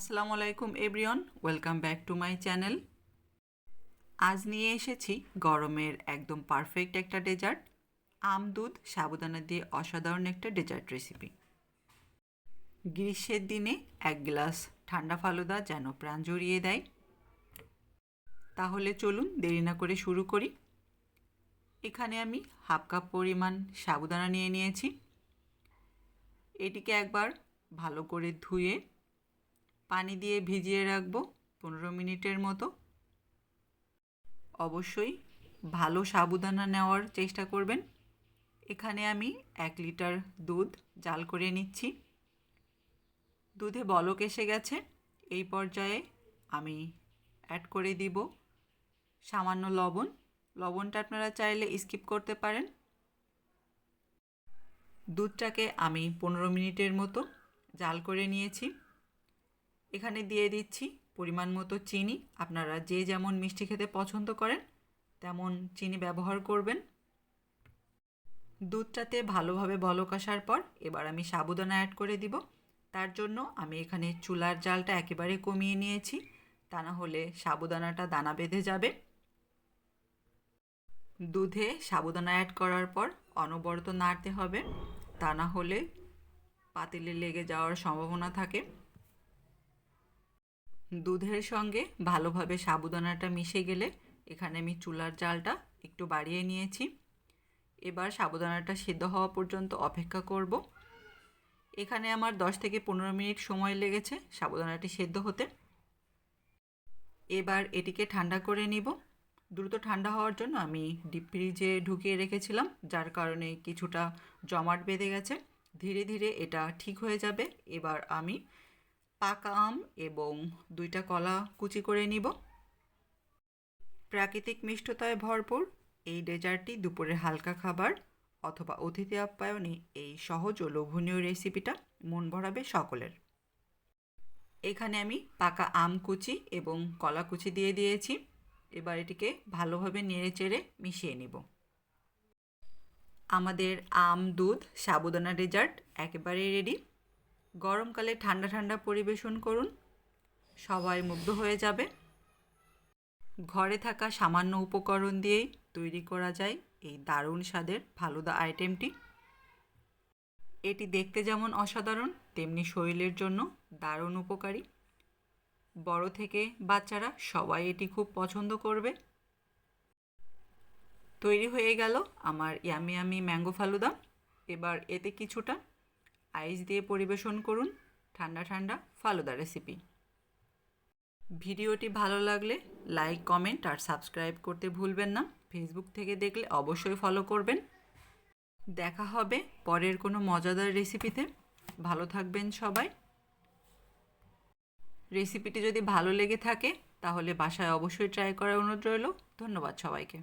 আসসালামু আলাইকুম, everyone. Welcome back to my channel. আজ নিয়ে এসেছি গরমের একদম পারফেক্ট একটা ডেজার্ট, আম, দুধ, সাবুদানা দিয়ে অসাধারণ একটা ডেজার্ট রেসিপি। গ্রীষ্মের দিনে এক গ্লাস ঠান্ডা ফালুদা যেন প্রাণ জড়িয়ে দেয়। তাহলে চলুন দেরি না করে শুরু করি। এখানে আমি হাফ কাপ পরিমাণ সাবুদানা নিয়ে নিয়েছি। এটিকে একবার ভালো করে ধুয়ে পানি দিয়ে ভিজিয়ে রাখব পনেরো মিনিটের মতো। অবশ্যই ভালো সাবুদানা নেওয়ার চেষ্টা করবেন। এখানে আমি এক লিটার দুধ জাল করে নিচ্ছি। দুধে বলক এসে গেছে। এই পর্যায়ে আমি অ্যাড করে দিব সামান্য লবণ। লবণটা আপনারা চাইলে স্কিপ করতে পারেন। দুধটাকে আমি পনেরো মিনিটের মতো জাল করে নিয়েছি। এখানে দিয়ে দিচ্ছি পরিমাণ মতো চিনি। আপনারা যে যেমন মিষ্টি খেতে পছন্দ করেন, তেমন চিনি ব্যবহার করবেন। দুধটাতে ভালোভাবে বলক আসার পর এবার আমি সাবুদানা অ্যাড করে দিব। তার জন্য আমি এখানে চুলার জালটা একেবারে কমিয়ে নিয়েছি। তা না হলে সাবুদানাটা দানা বেঁধে যাবে। দুধে সাবুদানা অ্যাড করার পর অনবরত নাড়তে হবে। তা না হলে পাতিলে লেগে যাওয়ার সম্ভাবনা থাকে। দুধের সঙ্গে ভালোভাবে সাবুদানাটা মিশে গেলে এখানে আমি চুলার জালটা একটু বাড়িয়ে নিয়েছি। এবার সাবুদানাটা সিদ্ধ হওয়া পর্যন্ত অপেক্ষা করব। এখানে আমার 10 থেকে পনেরো মিনিট সময় লেগেছে সাবুদানাটি সেদ্ধ হতে। এবার এটিকে ঠান্ডা করে নিব। দ্রুত ঠান্ডা হওয়ার জন্য আমি ডিপ ফ্রিজে ঢুকিয়ে রেখেছিলাম, যার কারণে কিছুটা জমাট বেঁধে গেছে। ধীরে ধীরে এটা ঠিক হয়ে যাবে। এবার আমি পাকা আম এবং দুইটা কলা কুচি করে নিব। প্রাকৃতিক মিষ্টতায় ভরপুর এই ডেজার্টটি দুপুরের হালকা খাবার অথবা অতিথি আপ্যায়নে এই সহজ ও লোভনীয় রেসিপিটা মন ভরাবে সকলের। এখানে আমি পাকা আম কুচি এবং কলা কুচি দিয়ে দিয়েছি। এবার এটিকে ভালোভাবে নেড়ে চেড়ে মিশিয়ে নিব। আমাদের আম, দুধ, সাবুদানা ডেজার্ট একেবারেই রেডি। গরমকালে ঠান্ডা ঠান্ডা পরিবেশন করুন। সবাই মুগ্ধ হয়ে যাবে। ঘরে থাকা সামান্য উপকরণ দিয়েই তৈরি করা যায় এই দারুণ স্বাদের ফালুদা আইটেমটি। এটি দেখতে যেমন অসাধারণ, তেমনি শরীরের জন্য দারুণ উপকারী। বড় থেকে বাচ্চারা সবাই এটি খুব পছন্দ করবে। তৈরি হয়ে গেল আমার ইয়ামি ইয়ামি ম্যাঙ্গো ফালুদা। এবার এতে কিছুটা আইস দিয়ে পরিবেশন করুন। ঠান্ডা ঠান্ডা ফালুদা রেসিপি ভিডিওটি ভালো লাগলে লাইক কমেন্ট আর সাবস্ক্রাইব করতে ভুলবেন না। ফেসবুক থেকে দেখলে অবশ্যই ফলো করবেন। দেখা হবে পরের কোনো মজাদার রেসিপিতে ভালো থাকবেন সবাই। রেসিপিটি যদি ভালো লেগে থাকে, তাহলে বাসায় অবশ্যই ট্রাই করার অনুরোধ রইল। ধন্যবাদ সবাইকে।